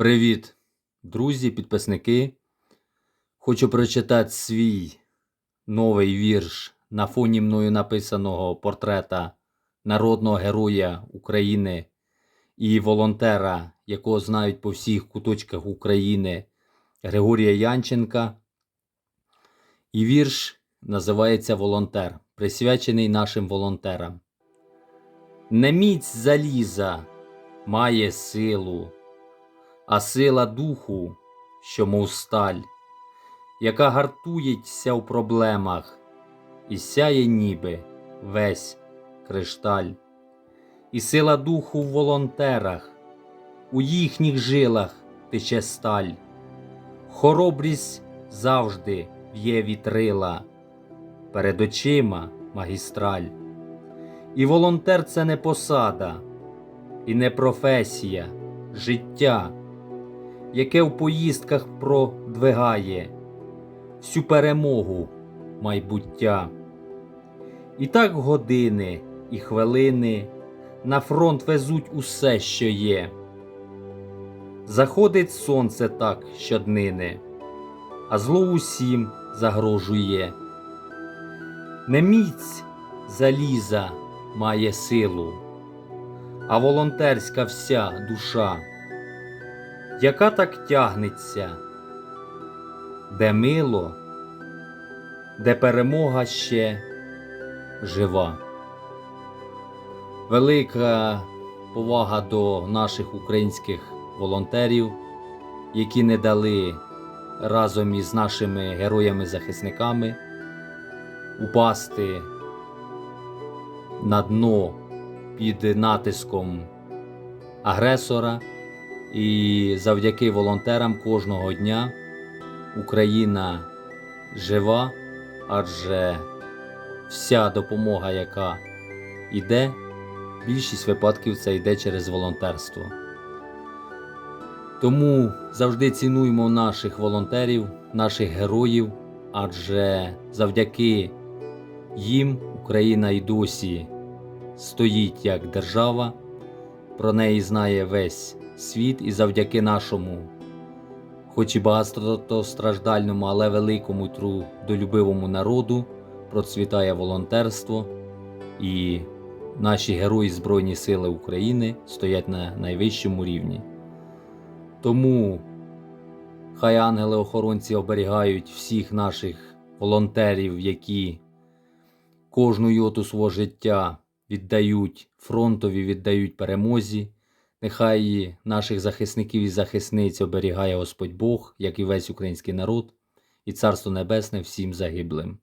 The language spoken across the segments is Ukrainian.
Привіт, друзі, підписники. Хочу прочитати свій новий вірш на фоні мною написаного портрета народного героя України і волонтера, якого знають по всіх куточках України Григорія Янченка. І вірш називається Волонтер, присвячений нашим волонтерам. Не міць заліза має силу, а сила духу, що мов сталь, яка гартується в проблемах і сяє ніби весь кришталь, і сила духу в волонтерах, у їхніх жилах тече сталь, хоробрість завжди в'є вітрила, перед очима магістраль. І волонтер це не посада, і не професія, життя, яке в поїздках продвигає всю перемогу майбуття. І так години і хвилини на фронт везуть усе, що є. Заходить сонце так щоднини, а зло усім загрожує. Не міць заліза має силу, а волонтерська вся душа, яка так тягнеться, де мило, де перемога ще жива. Велика повага до наших українських волонтерів, які не дали разом із нашими героями-захисниками упасти на дно під натиском агресора. І завдяки волонтерам кожного дня Україна жива, адже вся допомога, яка йде, більшість випадків це йде через волонтерство. Тому завжди цінуємо наших волонтерів, наших героїв, адже завдяки їм Україна й досі стоїть як держава, про неї знає весь світ, і завдяки нашому, хоч і багатостраждальному, але великому трудолюбивому народу, процвітає волонтерство, і наші герої Збройні Сили України стоять на найвищому рівні. Тому хай ангели-охоронці оберігають всіх наших волонтерів, які кожну йоту свого життя віддають фронтові, віддають перемозі. Нехай наших захисників і захисниць оберігає Господь Бог, як і весь український народ, і Царство Небесне всім загиблим.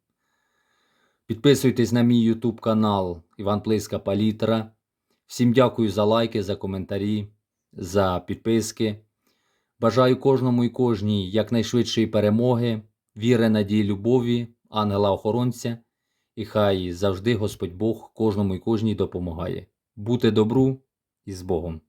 Підписуйтесь на мій YouTube канал Іван Плиска Палітра. Всім дякую за лайки, за коментарі, за підписки. Бажаю кожному і кожній якнайшвидшої перемоги, віри, надії, любові, ангела-охоронця, і хай завжди Господь Бог кожному і кожній допомагає. Бути добру і з Богом!